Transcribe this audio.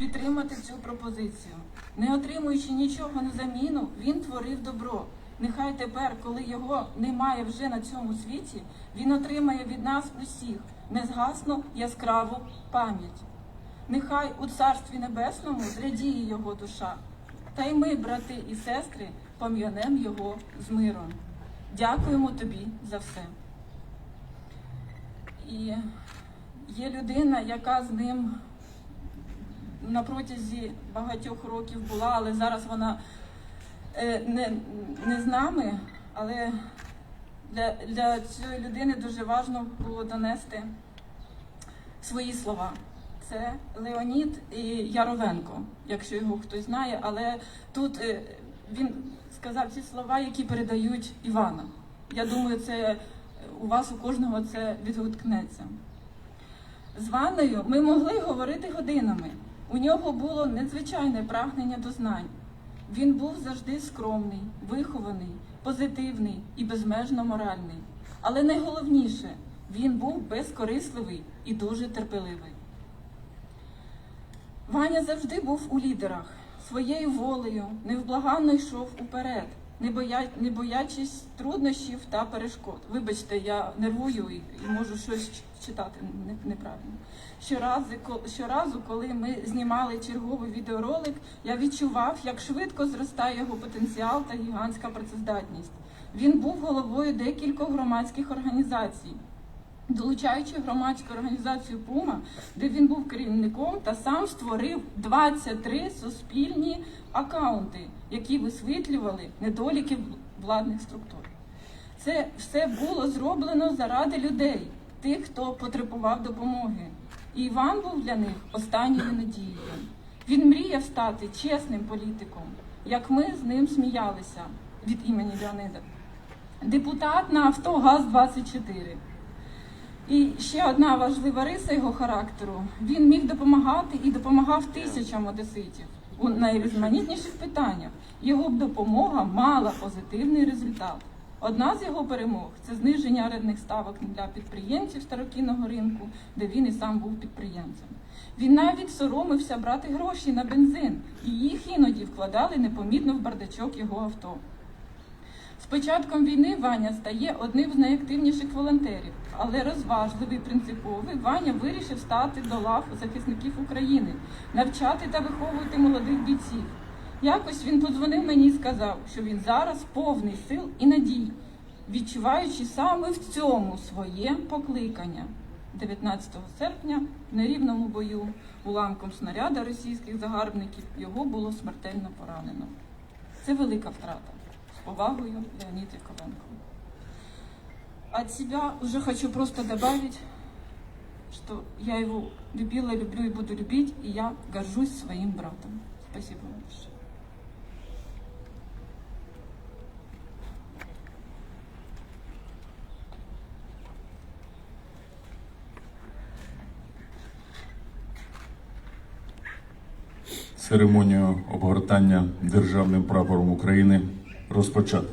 підтримати цю пропозицію. Не отримуючи нічого на заміну, він творив добро. Нехай тепер, коли його немає вже на цьому світі, він отримає від нас усіх незгасну яскраву пам'ять. Нехай у Царстві Небесному зрадіє його душа, та й ми, брати і сестри, пом'янем його з миром. Дякуємо тобі за все. І є людина, яка з ним на протязі багатьох років була, але зараз вона е, не, не з нами. Але для, для цієї людини дуже важливо було донести свої слова. Це Леонід і Яровенко, якщо його хтось знає, але тут е, він сказав ці слова, які передають Івана. Я думаю, це у вас у кожного це відгукнеться. З Ванною ми могли говорити годинами. У нього було надзвичайне прагнення до знань. Він був завжди скромний, вихований, позитивний і безмежно моральний. Але найголовніше, він був безкорисливий і дуже терпеливий. Ваня завжди був у лідерах, своєю волею, невблаганно йшов уперед, не, боя... не боячись труднощів та перешкод. Вибачте, я нервую і, можу щось читати неправильно. Щоразу, щоразу, коли ми знімали черговий відеоролик, я відчував, як швидко зростає його потенціал та гігантська працездатність. Він був головою декількох громадських організацій долучаючи громадську організацію Пума, де він був керівником та сам створив 23 суспільні акаунти, які висвітлювали недоліки владних структур. Це все було зроблено заради людей, тих, хто потребував допомоги. І Іван був для них останньою надією. Він мріяв стати чесним політиком, як ми з ним сміялися від імені Леонида. Депутат на Автогаз 24 і ще одна важлива риса його характеру: він міг допомагати і допомагав тисячам одеситів у найрізноманітніших питаннях. Його б допомога мала позитивний результат. Одна з його перемог це зниження орендних ставок для підприємців старокінного ринку, де він і сам був підприємцем. Він навіть соромився брати гроші на бензин, і їх іноді вкладали непомітно в бардачок його авто. З початком війни Ваня стає одним з найактивніших волонтерів, але розважливий, принциповий, Ваня вирішив стати до лав захисників України, навчати та виховувати молодих бійців. Якось він подзвонив мені і сказав, що він зараз повний сил і надій, відчуваючи саме в цьому своє покликання. 19 серпня в нерівному бою уламком снаряда російських загарбників його було смертельно поранено. Це велика втрата. С повагою, Леонид Яковенко. От себя уже хочу просто добавить, что я его любила, люблю и буду любить, и я горжусь своим братом. Спасибо вам большое. Церемонію обгортання державним прапором України розпочати.